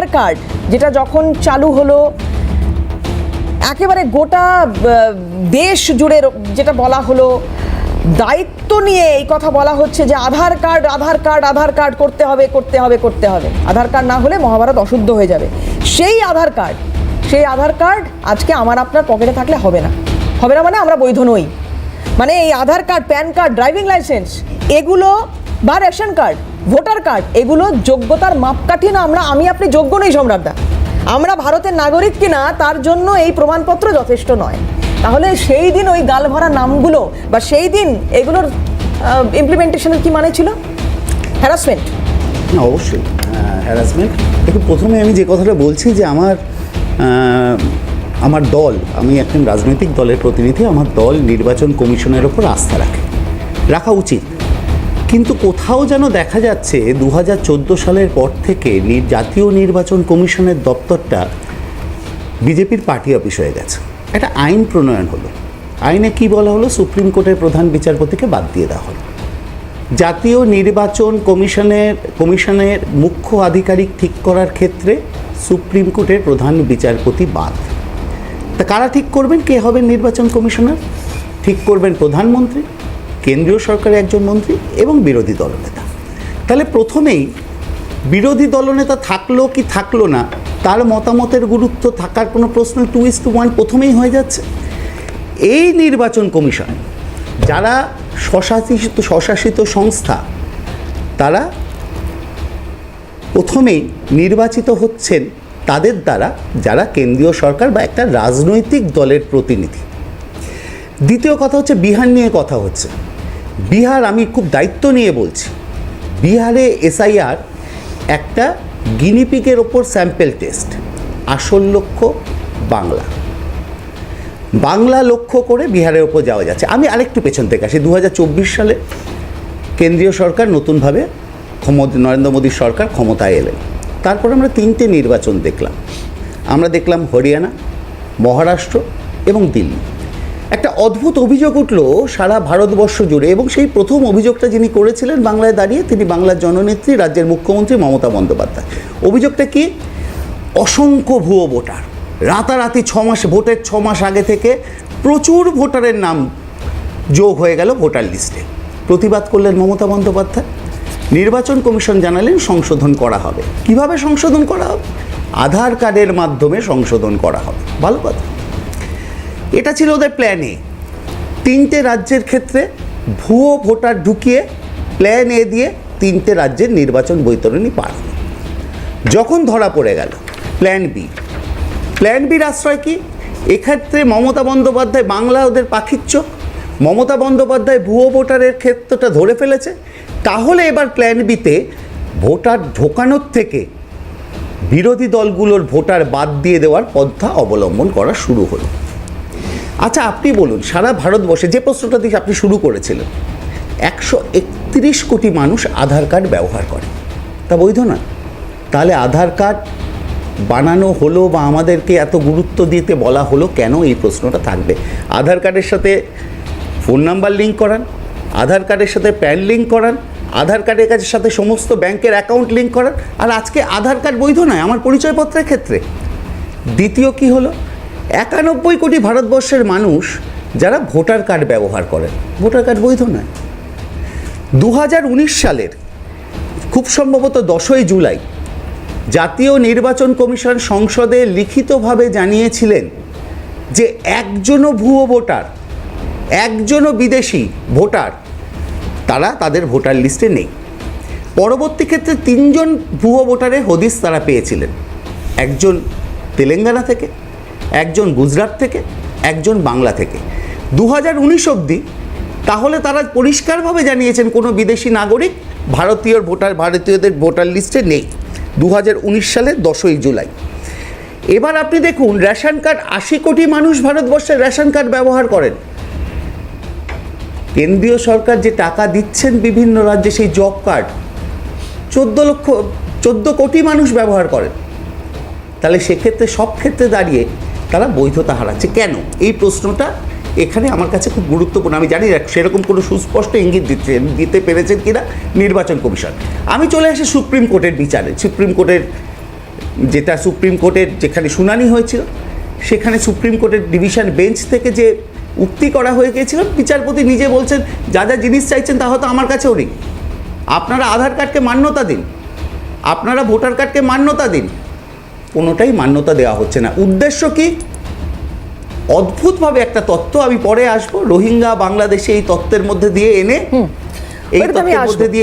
আধার card, যেটা যখন চালু হলো, একেবারে গোটা দেশ জুড়ে যেটা বলা হলো, দায়িত্ব নিয়ে এই কথা বলা হচ্ছে যে Aadhaar card Aadhaar card Aadhaar card করতে হবে করতে হবে করতে হবে। আধার কার্ড না হলে মহাভারত অশুদ্ধ হয়ে যাবে। সেই আধার কার্ড, সেই আধার কার্ড আজকে আমার আপনার পকেটে থাকলে হবে না। হবে না মানে আমরা বৈধ নই। মানে এই Aadhaar card, pan card, driving licence, এগুলো বা রেশন কার্ড ভোটার কার্ড, এগুলো যোগ্যতার মাপকাঠি না। আমরা, আমি আপনি যোগ্য নই সম্রাটদা। আমরা ভারতের নাগরিক কিনা, তার জন্য এই প্রমাণপত্র যথেষ্ট নয়। তাহলে সেই দিন ওই গালভরা নামগুলো বা সেই দিন এগুলোর ইমপ্লিমেন্টেশনের কি মানে ছিল? হ্যারাসমেন্ট অবশ্যই। হ্যারাসমেন্ট দেখুন, প্রথমে আমি যে কথাটা বলছি যে আমার আমার দল, আমি একজন রাজনৈতিক দলের প্রতিনিধি, আমার দল নির্বাচন কমিশনের ওপর আস্থা রাখে। রাখা উচিত। কিন্তু কোথাও যেন দেখা যাচ্ছে দু হাজার চোদ্দ সালের পর থেকে জাতীয় নির্বাচন কমিশনের দপ্তরটা বিজেপির পার্টি অফিস হয়ে গেছে। একটা আইন প্রণয়ন হলো। আইনে কি বলা হলো? সুপ্রিম কোর্টের প্রধান বিচারপতিকে বাদ দিয়ে দেওয়া হলো। জাতীয় নির্বাচন কমিশনের কমিশনের মুখ্য আধিকারিক ঠিক করার ক্ষেত্রে সুপ্রিম কোর্টের প্রধান বিচারপতি বাদ। তা কারা ঠিক করবেন? কে হবেন নির্বাচন কমিশনার? ঠিক করবেন প্রধানমন্ত্রী। কেন্দ্রীয় সরকারের একজন মন্ত্রী এবং বিরোধী দলনেতা তাহলে প্রথমেই বিরোধী দলনেতা থাকল কি থাকল না, তার মতামতের গুরুত্ব থাকার কোনো প্রশ্ন টু ইস টু ওয়ান প্রথমেই হয়ে যাচ্ছে। এই নির্বাচন কমিশন যারা স্বশাসিত স্বশাসিত সংস্থা, তারা প্রথমেই নির্বাচিত হচ্ছেন তাদের দ্বারা যারা কেন্দ্রীয় সরকার বা একটা রাজনৈতিক দলের প্রতিনিধি। দ্বিতীয় কথা হচ্ছে বিহার নিয়ে কথা হচ্ছে। বিহার আমি খুব দায়িত্ব নিয়ে বলছি। বিহারে এসআইআর একটা গিনিপিকের ওপর স্যাম্পেল টেস্ট আসল লক্ষ্য বাংলা। বাংলা লক্ষ্য করে বিহারের ওপর যাওয়া যাচ্ছে। আমি আরেকটু পেছন থেকে আসি। দু হাজার চব্বিশ সালে কেন্দ্রীয় সরকার নতুনভাবে ক্ষমতা নরেন্দ্র মোদীর সরকার ক্ষমতায় এলেন। তারপর আমরা তিনটে নির্বাচন দেখলাম। আমরা দেখলাম হরিয়ানা, মহারাষ্ট্র এবং দিল্লি। একটা অদ্ভুত অভিযোগ উঠল সারা ভারতবর্ষ জুড়ে, এবং সেই প্রথম অভিযোগটা যিনি করেছিলেন বাংলায় দাঁড়িয়ে, তিনি বাংলার জননেত্রী, রাজ্যের মুখ্যমন্ত্রী মমতা বন্দ্যোপাধ্যায়। অভিযোগটা কি? অসংখ্য ভুয়ো ভোটার। রাতারাতি ছ মাস, ভোটের ছ মাস আগে থেকে প্রচুর ভোটারের নাম যোগ হয়ে গেল ভোটার লিস্টে। প্রতিবাদ করলেন মমতা বন্দ্যোপাধ্যায়। নির্বাচন কমিশন জানালেন সংশোধন করা হবে। কীভাবে সংশোধন করা হবে? আধার কার্ডের মাধ্যমে সংশোধন করা হবে। ভালো কথা। এটা ছিল ওদের প্ল্যান এ তিনটে রাজ্যের ক্ষেত্রে ভুয়ো ভোটার ঢুকিয়ে প্ল্যান এ দিয়ে তিনটে রাজ্যের নির্বাচন বৈতরণী পার যখন ধরা পড়ে গেল প্ল্যান বি প্ল্যান বির আশ্রয় কি? এক্ষেত্রে মমতা বন্দ্যোপাধ্যায় বাংলা ওদের পাখির চোখ। মমতা বন্দ্যোপাধ্যায় ভুয়ো ভোটারের ক্ষেত্রটা ধরে ফেলেছে। তাহলে এবার প্ল্যান বিতে ভোটার ঢোকানোর থেকে বিরোধী দলগুলোর ভোটার বাদ দিয়ে দেওয়ার পন্থা অবলম্বন করা শুরু হলো। আচ্ছা আপনি বলুন, সারা ভারতবর্ষে যে প্রশ্নটা দিয়ে আপনি শুরু করেছিলেন, একশো একত্রিশ কোটি মানুষ আধার কার্ড ব্যবহার করে। তা বৈধ না? তাহলে আধার কার্ড বানানো হলো বা আমাদেরকে এত গুরুত্ব দিতে বলা হলো কেন এই প্রশ্নটা থাকবে? আধার কার্ডের সাথে ফোন নাম্বার লিঙ্ক করান, আধার কার্ডের সাথে প্যান লিঙ্ক করান, আধার কার্ডের কাছে সাথে সমস্ত ব্যাংকের অ্যাকাউন্ট লিঙ্ক করান, আর আজকে আধার কার্ড বৈধ নয়, আমার পরিচয়পত্রের ক্ষেত্রে। দ্বিতীয় কি হলো? একানব্বই কোটি ভারতবর্ষের মানুষ যারা ভোটার কার্ড ব্যবহার করেন। ভোটার কার্ড বৈধ নয়। দু সালের খুব সম্ভবত দশই জুলাই জাতীয় নির্বাচন কমিশন সংসদে লিখিতভাবে জানিয়েছিলেন যে একজনও ভুয়ো ভোটার, একজনও বিদেশি ভোটার, তারা তাদের ভোটার লিস্টে নেই। পরবর্তী ক্ষেত্রে তিনজন ভুয়ো ভোটারের হদিস তারা পেয়েছিলেন। একজন তেলেঙ্গানা থেকে একজন গুজরাট থেকে, একজন বাংলা থেকে। দু হাজার উনিশ অবধি তাহলে তারা পরিষ্কারভাবে জানিয়েছেন কোনো বিদেশি নাগরিক ভারতীয় ভোটার, ভারতীয়দের ভোটার লিস্টে নেই। দু সালের দশই জুলাই। এবার আপনি দেখুন, রেশন কার্ড, আশি কোটি মানুষ ভারতবর্ষে রেশন কার্ড ব্যবহার করেন। কেন্দ্রীয় সরকার যে টাকা দিচ্ছেন বিভিন্ন রাজ্যে সেই জব কার্ড, চোদ্দ লক্ষ, চোদ্দ কোটি মানুষ ব্যবহার করেন। তাহলে সেক্ষেত্রে সব ক্ষেত্রে দাঁড়িয়ে তারা বৈধতা হারাচ্ছে। কেন? এই প্রশ্নটা এখানে আমার কাছে খুব গুরুত্বপূর্ণ। আমি জানি সেরকম কোনো সুস্পষ্ট ইঙ্গিত দিচ্ছে, দিতে পেরেছেন কিনা নির্বাচন কমিশন। আমি চলে আসি সুপ্রিম কোর্টের বিচারে। সুপ্রিম কোর্টের যেটা সুপ্রিম কোর্টের যেখানে শুনানি হয়েছিল, সেখানে সুপ্রিম কোর্টের ডিভিশন বেঞ্চ থেকে যে উক্তি করা হয়ে গিয়েছিল, বিচারপতি নিজে বলছেন, যা যা জিনিস চাইছেন তা হয়তো আমার কাছেও নেই। আপনারা আধার কার্ডকে মান্যতা দিন। আপনারা ভোটার কার্ডকে মান্যতা দিন। কোনোটাই মান্যতা দেওয়া হচ্ছে না। উদ্দেশ্য কি? অদ্ভুতভাবে একটা তত্ত্ব। আমি পরে আসব। রোহিঙ্গা বাংলাদেশে এই তত্ত্বের মধ্যে দিয়ে এনে এই তত্ত্বের মধ্যে দিয়ে